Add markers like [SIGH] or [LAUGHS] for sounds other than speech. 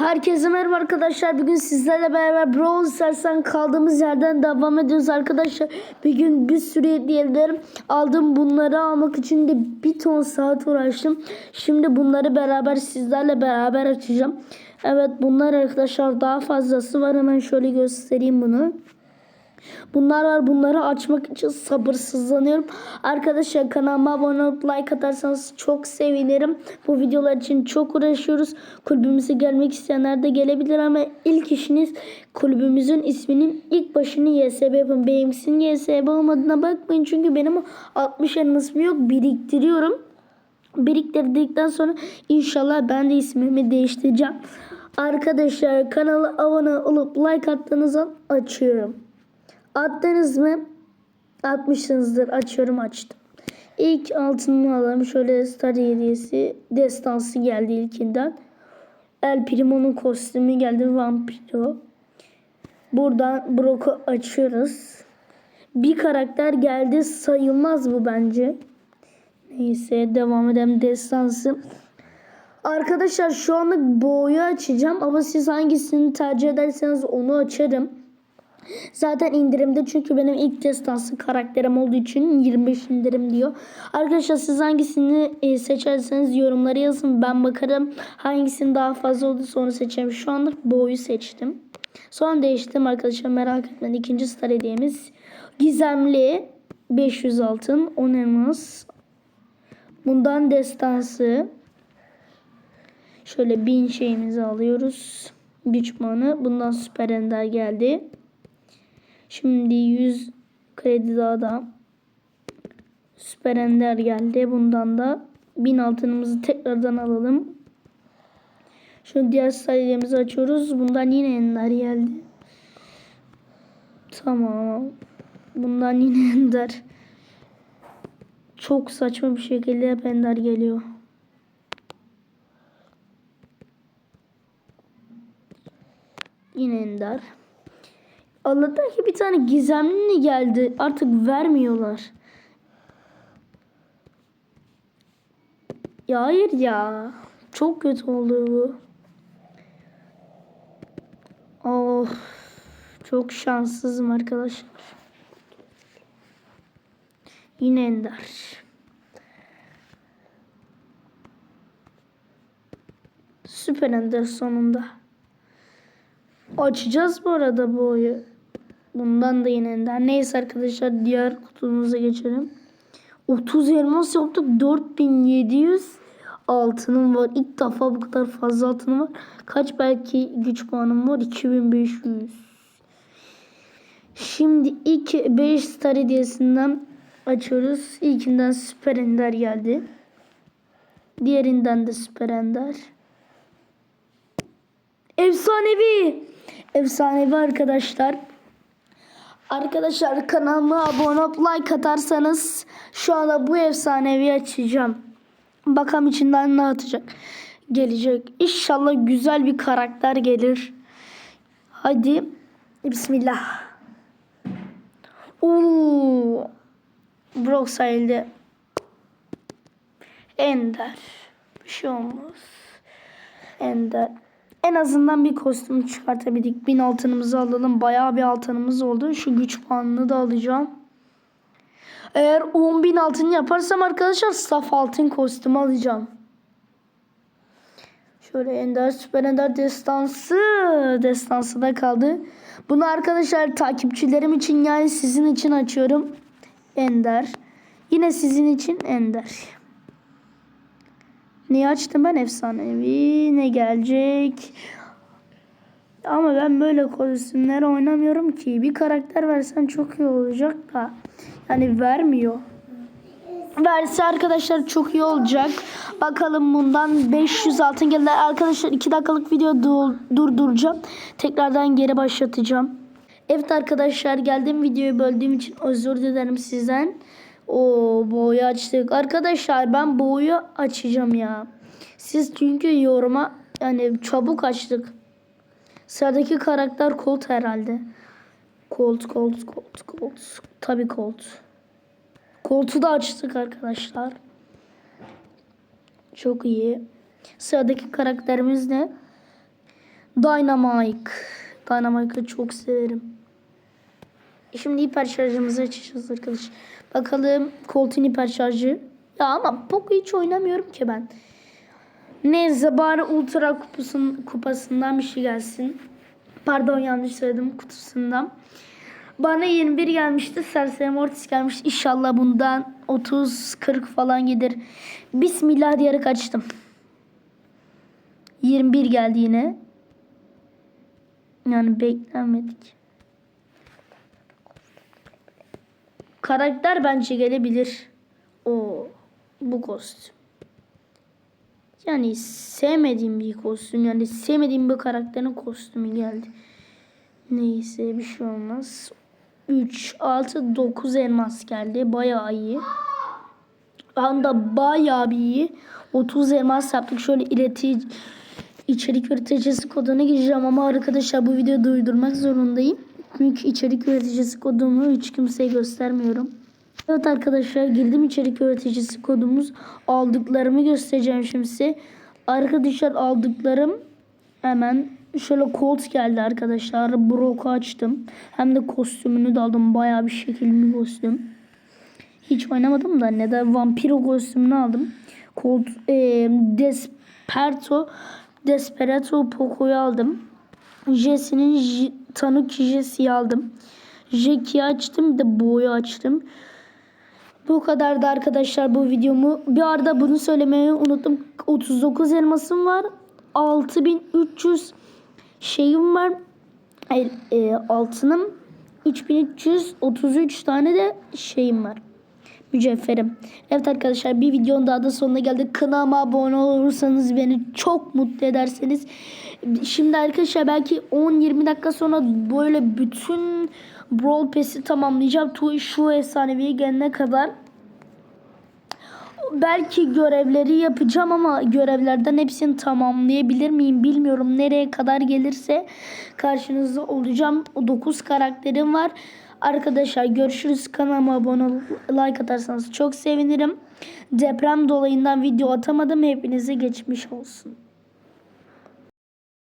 Herkese merhaba arkadaşlar. Bugün sizlerle beraber Brawl Stars'tan kaldığımız yerden devam ediyoruz arkadaşlar. Bir gün bir sürü hediyelerim aldım. Bunları almak için de bir ton saat uğraştım. Şimdi bunları beraber sizlerle beraber açacağım. Evet bunlar arkadaşlar daha fazlası var. Hemen şöyle göstereyim bunu. Bunlar var. Bunları açmak için sabırsızlanıyorum. Arkadaşlar kanalıma abone olup like atarsanız çok sevinirim. Bu videolar için çok uğraşıyoruz. Kulübümüze gelmek isteyenler de gelebilir ama ilk işiniz kulübümüzün isminin ilk başını YSB yapın. Benimkisinin YSB olmadığına bakmayın. Çünkü benim 60 ismi yok. Biriktiriyorum. Biriktirdikten sonra inşallah ben de ismimi değiştireceğim. Arkadaşlar kanala abone olup like attığınızda açıyorum. Attınız mı? Atmışsınızdır. Açıyorum açtım. İlk altınımı alalım. Şöyle star hediyesi. Destansı geldi ilkinden. El Primo'nun kostümü geldi. Vampiro. Buradan Brock'u açıyoruz. Bir karakter geldi. Sayılmaz bu bence. Neyse devam edelim. Destansı. Arkadaşlar şu anlık boğuyu açacağım. Ama siz hangisini tercih ederseniz onu açarım. Zaten indirimde çünkü benim ilk destansı karakterim olduğu için 25 indirim diyor. Arkadaşlar siz hangisini e, seçerseniz yorumlara yazın. Ben bakarım hangisinin daha fazla olduğu sonra seçeceğim. Şu anlık boyu seçtim. Sonra değiştirdim arkadaşlar merak etmeyin. İkinci star hediyemiz gizemli 500 altın 10 elmas. Bundan destansı. Şöyle 1000 şeyimizi alıyoruz. Güç. Bundan süper ender geldi. Şimdi 100 kredi daha da süper ender geldi. Bundan da 1000 altınımızı tekrardan alalım. Şu diğer sayılarımızı açıyoruz. Bundan yine ender geldi. Tamam. Bundan yine [LAUGHS] ender. Çok saçma bir şekilde hep ender geliyor. Yine ender. Allah'tan ki bir tane gizemli geldi. Artık vermiyorlar. Ya hayır ya. Çok kötü oldu bu. Of. Çok şanssızım arkadaşlar. Yine ender. Süper ender sonunda. Açacağız bu arada bu oyu. Bundan da ender. Neyse arkadaşlar diğer kutumuza geçelim. 30 elmas yaptık. 4700 altınım var. İlk defa bu kadar fazla altınım var. Kaç belki güç puanım var? 2500. Şimdi ilk 5 star hediyesinden açıyoruz. İlkinden süper ender geldi. Diğerinden de süper ender. Efsanevi. Efsanevi arkadaşlar. Arkadaşlar kanalıma abone olup like atarsanız şu anda bu efsanevi açacağım. Bakalım içinden ne atacak. Gelecek. İnşallah güzel bir karakter gelir. Hadi. Bismillah. Oo. Brock sayıldı. Ender. Bir şey olmaz. Ender. En azından bir kostüm çıkartabildik. Bin altınımızı alalım. Bayağı bir altınımız oldu. Şu güç puanını da alacağım. Eğer 10 bin altın yaparsam arkadaşlar saf altın kostümü alacağım. Şöyle Ender Süper Ender Destansı. Destansı da kaldı. Bunu arkadaşlar takipçilerim için yani sizin için açıyorum. Ender. Yine sizin için Ender. Neyi açtım? Ben efsanevi ne gelecek. Ama ben böyle kostümler oynamıyorum ki. Bir karakter versen çok iyi olacak da. Yani vermiyor. Verse arkadaşlar çok iyi olacak. Bakalım bundan 500 altın geldi. Arkadaşlar 2 dakikalık video du- durduracağım. Tekrardan geri başlatacağım. Evet arkadaşlar geldiğim videoyu böldüğüm için özür dilerim sizden o boyu açtık. Arkadaşlar ben boyu açacağım ya. Siz çünkü yoruma yani çabuk açtık. Sıradaki karakter Colt herhalde. Colt, Colt, Colt, Colt. Tabii Colt. Colt'u da açtık arkadaşlar. Çok iyi. Sıradaki karakterimiz ne? Dynamite. Dynamite'ı çok severim. Şimdi hiper şarjımızı açacağız arkadaşlar. Bakalım Colt'un hiper şarjı. Ya ama Poco hiç oynamıyorum ki ben. Neyse bari Ultra kupusun, kupasından bir şey gelsin. Pardon yanlış söyledim kutusundan. Bana 21 gelmişti. Serseri Mortis gelmişti. İnşallah bundan 30-40 falan gelir. Bismillah diyerek açtım. 21 geldi yine. Yani beklenmedik. Karakter bence gelebilir. O bu kostüm. Yani sevmediğim bir kostüm. Yani sevmediğim bir karakterin kostümü geldi. Neyse bir şey olmaz. 3, 6, 9 elmas geldi. Bayağı iyi. Anda bayağı bir iyi. 30 elmas yaptık. Şöyle ileti içerik üreticisi koduna gireceğim ama arkadaşlar bu videoyu duydurmak zorundayım. Çünkü içerik üreticisi kodumu hiç kimseye göstermiyorum. Evet arkadaşlar girdim içerik üreticisi kodumuz. Aldıklarımı göstereceğim şimdi. Arkadaşlar aldıklarım hemen şöyle Colt geldi arkadaşlar. Brock'u açtım. Hem de kostümünü de aldım. Bayağı bir şekilli kostüm. Hiç oynamadım da ne de vampiro kostümünü aldım. Colt e, Desperto Desperado Poco'yu aldım. Jesse'nin Tanuki Jesse'yi aldım. Jack'i açtım bir de Bo'yu açtım. Bu kadardı arkadaşlar bu videomu. Bir arada bunu söylemeyi unuttum. 39 elmasım var. 6300 şeyim var. Hayır, e, altınım. 3333 tane de şeyim var. Mücevherim. Evet arkadaşlar bir videonun daha da sonuna geldik. Kanalıma abone olursanız beni çok mutlu ederseniz. Şimdi arkadaşlar belki 10-20 dakika sonra böyle bütün Brawl Pass'i tamamlayacağım. Şu efsaneviye gelene kadar. Belki görevleri yapacağım ama görevlerden hepsini tamamlayabilir miyim bilmiyorum. Nereye kadar gelirse karşınızda olacağım. 9 karakterim var. Arkadaşlar görüşürüz. Kanalıma abone like atarsanız çok sevinirim. Deprem dolayından video atamadım. Hepinize geçmiş olsun.